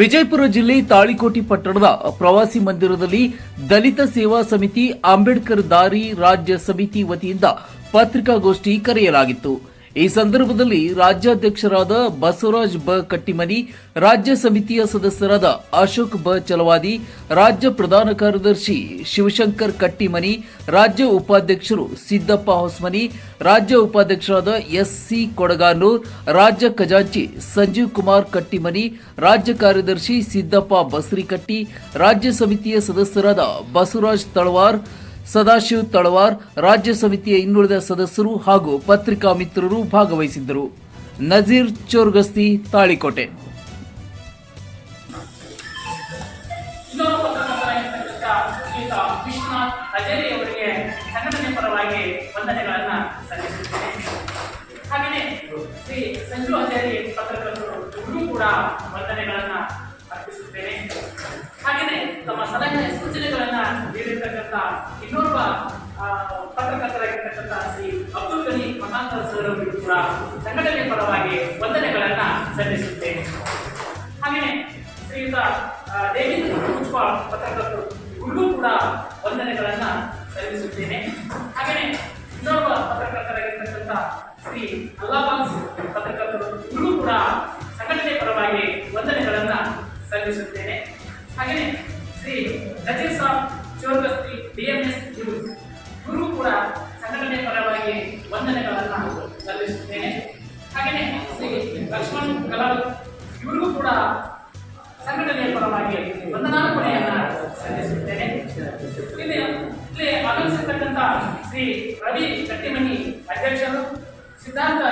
ವಿಜಯಪುರ ಜಿಲ್ಲೆ ತಾಳಿಕೋಟಿ ಪಟ್ಟಣದ ಪ್ರವಾಸಿ ಮಂದಿರದಲ್ಲಿ ದಲಿತ ಸೇವಾ ಸಮಿತಿ ಅಂಬೇಡ್ಕರ್ ದಾರಿ ರಾಜ್ಯ ಸಮಿತಿ ವತಿಯಿಂದ ಪತ್ರಿಕಾಗೋಷ್ಠಿ ಕರೆಯಲಾಗಿತ್ತು. ಈ ಸಂದರ್ಭದಲ್ಲಿ ರಾಜ್ಯಾಧ್ಯಕ್ಷರಾದ ಬಸವರಾಜ್ ಬ ಕಟ್ಟಿಮನಿ, ರಾಜ್ಯ ಸಮಿತಿಯ ಸದಸ್ಯರಾದ ಅಶೋಕ್ ಬ ಚಲವಾದಿ, ರಾಜ್ಯ ಪ್ರಧಾನ ಕಾರ್ಯದರ್ಶಿ ಶಿವಶಂಕರ್ ಕಟ್ಟಿಮನಿ, ರಾಜ್ಯ ಉಪಾಧ್ಯಕ್ಷರು ಸಿದ್ದಪ್ಪ ಹೊಸ್ಮನಿ, ರಾಜ್ಯ ಉಪಾಧ್ಯಕ್ಷರಾದ ಎಸ್ ಸಿ ಕೊಡಗಾನೂರ್, ರಾಜ್ಯ ಖಜಾಂಚಿ ಸಂಜೀವ್ ಕುಮಾರ್ ಕಟ್ಟಿಮನಿ, ರಾಜ್ಯ ಕಾರ್ಯದರ್ಶಿ ಸಿದ್ದಪ್ಪ ಬಸರಿಕಟ್ಟಿ, ರಾಜ್ಯ ಸಮಿತಿಯ ಸದಸ್ಯರಾದ ಬಸವರಾಜ್ ತಳವಾರ್ ಸದಾಶಿವ್ ತಳವಾರ್ ರಾಜ್ಯ ಸಮಿತಿಯ ಇನ್ನುಳಿದ ಸದಸ್ಯರು ಹಾಗೂ ಪತ್ರಿಕಾ ಮಿತ್ರರು ಭಾಗವಹಿಸಿದ್ದರು. ನಜೀರ್ ಚೋರ್ಗಸ್ತಿ, ತಾಳಿಕೋಟೆ. ಹಾಗೆಯೇ ತಮ್ಮ ಸಲಹೆ ಸೂಚನೆಗಳನ್ನ ನೀಡಿರ್ತಕ್ಕಂಥ ಇನ್ನೋರ್ವ ಪತ್ರಕರ್ತರಾಗಿರ್ತಕ್ಕಂತಹ ಶ್ರೀ ಅಬ್ದುಲ್ ಗನಿ ಮಹಾಂತರ ಸರ್ ಅವರಿಗೂ ಕೂಡ ಸಂಘಟನೆ ಪರವಾಗಿ ವಂದನೆಗಳನ್ನ ಸಲ್ಲಿಸುತ್ತೇನೆ. ಹಾಗೆಯೇ ಶ್ರೀಯುತ ದೇವೇಂದ್ರ ಕುಚ್ಪಾಳ್ ಪತ್ರಕರ್ತರು ಇವ್ರಿಗೂ ಕೂಡ ವಂದನೆಗಳನ್ನ ಸಲ್ಲಿಸುತ್ತೇನೆ. ಹಾಗೆಯೇ ಇನ್ನೊಬ್ಬ ಪತ್ರಕರ್ತರಾಗಿರ್ತಕ್ಕಂಥ ಶ್ರೀ ಅಲ್ಲಾಬಾನ್ಸ್ ಪತ್ರಕರ್ತರು ಇವ್ರಿಗೂ ಕೂಡ ಸಂಘಟನೆ ಪರವಾಗಿ ವಂದನೆಗಳನ್ನ ಸಲ್ಲಿಸುತ್ತೇನೆ. ಹಾಗೆಯೇ ಶ್ರೀ ನಜೀರ್ ಸಾಬ್ ಚೋರ್ಗಸ್ತಿ ಪರವಾಗಿ ವಂದನಾರ್ಪಣೆಯನ್ನ ಸಲ್ಲಿಸುತ್ತೇನೆ. ಇಲ್ಲಿ ಇಲ್ಲಿ ಆಗಮಿಸಿರ್ತಕ್ಕಂಥ ಶ್ರೀ ರವಿ ಕಟ್ಟಿಮನಿ ಅಧ್ಯಕ್ಷರು, ಸಿದ್ಧಾಂತ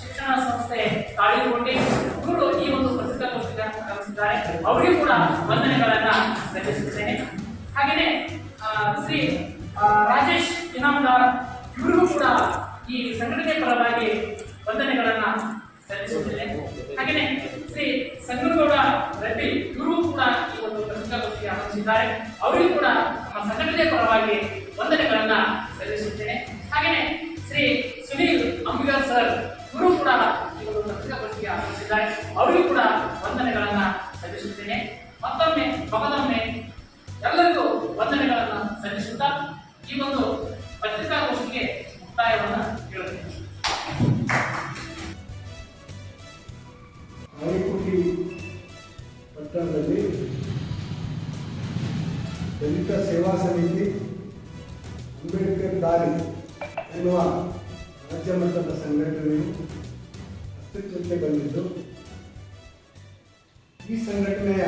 ಶಿಕ್ಷಣ ಸಂಸ್ಥೆ ತಾಳಿಕೋಟೆ ಇವರು ಈ ಒಂದು ಪತ್ರಿಕಾಗೋಷ್ಠಿಗೆ ಆಗಮಿಸಿದ್ದಾರೆ. ಅವರಿಗೂ ಕೂಡ ವಂದನೆಗಳನ್ನ ಸಲ್ಲಿಸುತ್ತೇನೆ. ಹಾಗೆಯೇ ಶ್ರೀ ರಾಜೇಶ್ ಇನಾಮದಾರ್ ಇವರಿಗೂ ಕೂಡ ಈ ಸಂಘಟನೆ ಪರವಾಗಿ ವಂದನೆಗಳನ್ನ ಸಲ್ಲಿಸುತ್ತೇನೆ ಹಾಗೆಯೇ ಶ್ರೀ ಸಂಗನಗೌಡ ರೆಡ್ಡಿ ಇವರು ಕೂಡ ಈ ಒಂದು ಪತ್ರಿಕಾಗೋಷ್ಠಿಗೆ ಆಗಮಿಸಿದ್ದಾರೆ. ಅವರಿಗೂ ಕೂಡ ನಮ್ಮ ಸಂಘಟನೆ ಪರವಾಗಿ ವಂದನೆಗಳನ್ನ ಸಲ್ಲಿಸುತ್ತೇನೆ. ಹಾಗೆಯೇ ಶ್ರೀ ಸುನೀಲ್ ಅಂಬಿಗರ್ ಸರ್ ಇವರು ಕೂಡ ಈ ಒಂದು ಪತ್ರಿಕಾಗೋಷ್ಠಿಗೆ ಆಗಮಿಸಿದ್ದಾರೆ. ಅವರಿಗೂ ಕೂಡ ವಂದನೆಗಳನ್ನ ಸಲ್ಲಿಸುತ್ತೇನೆ. ಮತ್ತೊಮ್ಮೆ ಮಗದೊಮ್ಮೆ ಎಲ್ಲರಿಗೂ ವಂದನೆಗಳನ್ನ ಸಲ್ಲಿಸುತ್ತಾ ಈ ಒಂದು ಪತ್ರಿಕಾಗೋಷ್ಠಿಗೆ ಮುಕ್ತಾಯವನ್ನ ದಲಿತ ಸೇವಾ ಸಮಿತಿ, ಅಂಬೇಡ್ಕರ್ ದಾರಿ ಎನ್ನುವ ರಾಜ್ಯ ಮಟ್ಟದ ಸಂಘಟನೆಯು ಅಸ್ತಿತ್ವಕ್ಕೆ ಬಂದಿದ್ದು. ಈ ಸಂಘಟನೆಯ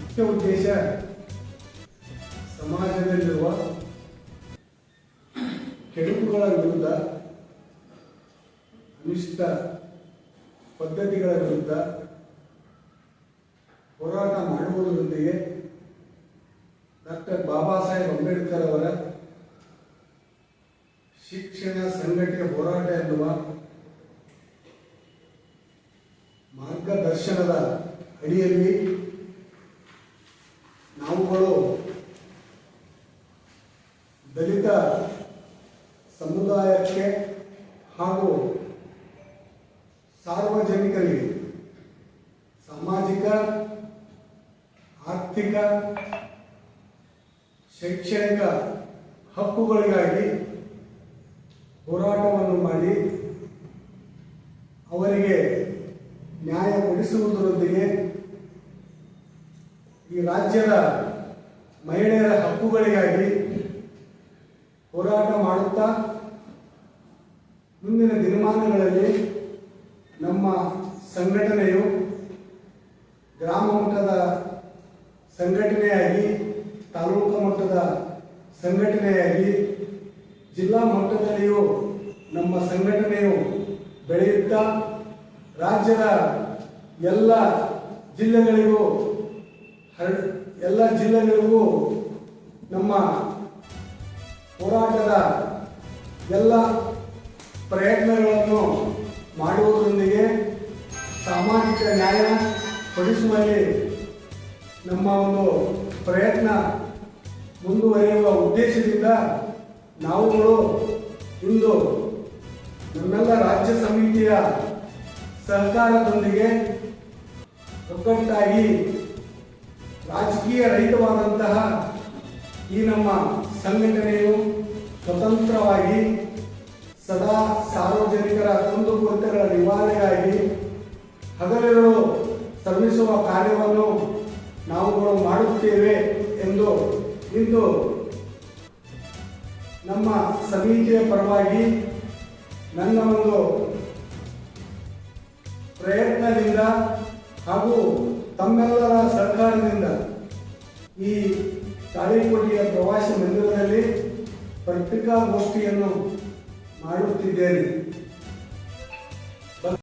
ಮುಖ್ಯ ಉದ್ದೇಶ ಸಮಾಜದಲ್ಲಿರುವ ಕೆಡುಕುಗಳ ವಿರುದ್ಧ, ಅನಿಷ್ಟ ಪದ್ಧತಿಗಳ ವಿರುದ್ಧ ಹೋರಾಟ ಮಾಡುವುದರೊಂದಿಗೆ ಡಾಕ್ಟರ್ ಬಾಬಾ ಸಾಹೇಬ್ ಅಂಬೇಡ್ಕರ್ ಅವರ ಶಿಕ್ಷಣ ಸಂಘಟನೆ ಹೋರಾಟ ಎನ್ನುವ ಮಾರ್ಗದರ್ಶನದ ಅಡಿಯಲ್ಲಿ ನಾವುಗಳು ದಲಿತ ಸಮುದಾಯಕ್ಕೆ ಹಾಗೂ ಸಾರ್ವಜನಿಕರಿಗೆ ಸಾಮಾಜಿಕ, ಆರ್ಥಿಕ ಶೈಕ್ಷಣಿಕ ಹಕ್ಕುಗಳಿಗಾಗಿ ಹೋರಾಟವನ್ನು ಮಾಡಿ ಅವರಿಗೆ ನ್ಯಾಯ ಕೊಡಿಸುವುದರೊಂದಿಗೆ ಈ ರಾಜ್ಯದ ಮಹಿಳೆಯರ ಹಕ್ಕುಗಳಿಗಾಗಿ ಹೋರಾಟ ಮಾಡುತ್ತಾ ಮುಂದಿನ ದಿನಮಾನಗಳಲ್ಲಿ ನಮ್ಮ ಸಂಘಟನೆಯು ಗ್ರಾಮ ಮಟ್ಟದ ಸಂಘಟನೆಯಾಗಿ ತಾಲೂಕು ಮಟ್ಟದ ಸಂಘಟನೆಯಾಗಿ ಜಿಲ್ಲಾ ಮಟ್ಟದಲ್ಲಿಯೂ ನಮ್ಮ ಸಂಘಟನೆಯು ಬೆಳೆಯುತ್ತಾ ರಾಜ್ಯದ ಎಲ್ಲ ಜಿಲ್ಲೆಗಳಿಗೂ ಎಲ್ಲ ಜಿಲ್ಲೆಗಳಿಗೂ ನಮ್ಮ ಹೋರಾಟದ ಎಲ್ಲ ಪ್ರಯತ್ನಗಳನ್ನು ಮಾಡುವುದರೊಂದಿಗೆ ಸಾಮಾಜಿಕ ನ್ಯಾಯ ಪಡಿಸುವಲ್ಲಿ ನಮ್ಮ ಒಂದು ಪ್ರಯತ್ನ ಮುಂದುವರಿಯುವ ಉದ್ದೇಶದಿಂದ ನಾವುಗಳು ಇಂದು ನಮ್ಮೆಲ್ಲ ರಾಜ್ಯ ಸಮಿತಿಯ ಸಹಕಾರದೊಂದಿಗೆ ಒಗ್ಗಟ್ಟಾಗಿ ರಾಜಕೀಯ ರಹಿತವಾದಂತಹ ಈ ನಮ್ಮ ಸಂಘಟನೆಯು ಸ್ವತಂತ್ರವಾಗಿ ಸದಾ ಸಾರ್ವಜನಿಕರ ಕುಂದುಕೊರತೆಗಳ ನಿವಾರಣೆಗಾಗಿ ಹಗಲಿರುಳು ಶ್ರಮಿಸುವ ಕಾರ್ಯವನ್ನು ನಾವುಗಳು ಮಾಡುತ್ತೇವೆ ಎಂದು ಇಂದು ನಮ್ಮ ಸಮಿತಿಯ ಪರವಾಗಿ ನನ್ನ ಒಂದು ಪ್ರಯತ್ನದಿಂದ ಹಾಗೂ ತಮ್ಮೆಲ್ಲರ ಸರ್ಕಾರದಿಂದ ಈ ತಾಳಿಕೋಟೆಯ ಪ್ರವಾಸಿ ಮಂದಿರದಲ್ಲಿ ಪತ್ರಿಕಾಗೋಷ್ಠಿಯನ್ನು ಮಾಡುತ್ತಿದ್ದೇನೆ.